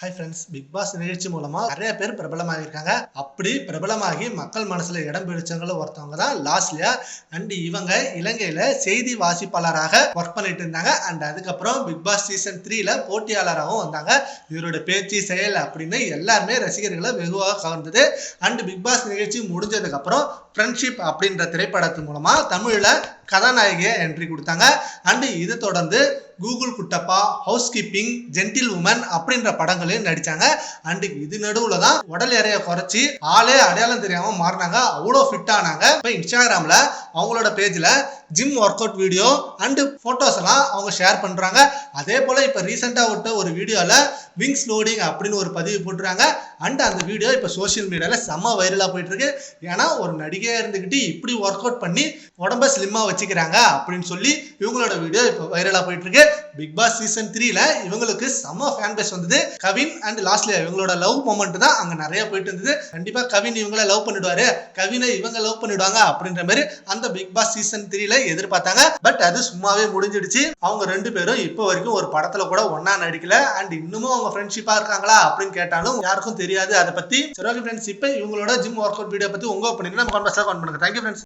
Hi friends big pass நிகழ்ச்சி மூலமா நிறைய பேர் பிரபலமாகியிருக்காங்க அப்படி பிரபலமாகி மக்கள் மனசுல இடம் பிடிச்சவங்கள ஒருத்தவங்க தான் லாஸ்ட்லியா அண்ட் இவங்க இலங்கையில செய்தி வாசிப்பாளராக ஒர்க் பண்ணிட்டு இருந்தாங்க. அண்ட் அதுக்கப்புறம் பிக் பாஸ் சீசன் த்ரீல போட்டியாளராகவும் வந்தாங்க. இவரோட பேச்சு செயல் அப்படின்னு எல்லாருமே ரசிகர்களை வெகுவாக கவர்ந்தது. அண்ட் பிக் பாஸ் நிகழ்ச்சி முடிஞ்சதுக்கு அப்புறம் ஃப்ரெண்ட்ஷிப் அப்படின்ற திரைப்படத்தின் மூலமாக தமிழில் கதாநாயகியை என்ட்ரி கொடுத்தாங்க. அண்டு இது தொடர்ந்து Google Kuttappa house keeping gentlewoman அப்படின்ற படங்களையும் நடித்தாங்க அண்டு இது நடுவில் தான் உடல் எறையை குறைச்சி ஆளே அடையாளம் தெரியாமல் மாறினாங்க. அவ்வளோ ஃபிட் ஆனாங்க. இப்போ இன்ஸ்டாகிராமில் அவங்களோட பேஜில் gym workout video and photos எல்லாம் அவங்க ஷேர் பண்ணுறாங்க அதே போல் இப்போ ரீசெண்டாக விட்ட ஒரு வீடியோவில் விங்ஸ் லோடிங் அப்படின்னு ஒரு பதிவு போட்டுறாங்க அண்ட் அந்த வீடியோ இப்போ சோஷியல் மீடியாவில் செம்ம வைரலாக போயிட்டுருக்கு. ஏன்னா ஒரு நடிகையாக இருந்துக்கிட்டு இப்படி ஒர்க் அவுட் பண்ணி உடம்ப ஸ்லிம்மாக வச்சுக்கிறாங்க அப்படின்னு சொல்லி இவங்களோட வீடியோ இப்போ வைரலாக போயிட்டுருக்கு. பிக் பாஸ் சீசன் த்ரீல இவங்களுக்கு செம்ம ஃபேன் பேஸ் வந்தது. கவின் அண்ட் லாஸ்ட்லியா இவங்களோட லவ் மூமெண்ட் தான் அங்கே நிறைய போயிட்டு இருந்தது. கண்டிப்பாக கவின் இவங்கள லவ் பண்ணிடுவாரு. கவினை இவங்க லவ் பண்ணிடுவாங்க அப்படின்ற மாதிரி அந்த பிக் பாஸ் சீசன் த்ரீல எதிர்பார்த்தாங்க. பட் அது சும்மாவே முடிஞ்சிடுச்சு. அவங்க ரெண்டு பேரும் இப்போ வரைக்கும் ஒரு படத்துல கூட ஒன்னா நடிக்கல. அண்ட் இன்னமும் அவங்க ஃப்ரெண்ட்ஷிப்பா இருக்காங்களா அப்படின்னு கேட்டாலும் யாருக்கும் தெரியாது. அதை பத்தி சரி ஓகே ஃப்ரெண்ட்ஸ் இப்போ இவங்களோட ஜிம் ஒர்க் அவுட் வீடியோ பத்தி உங்க ஒப்பீனியன் நம்ம கான்வர்ஸா கான் பண்ணுங்க. Thank you friends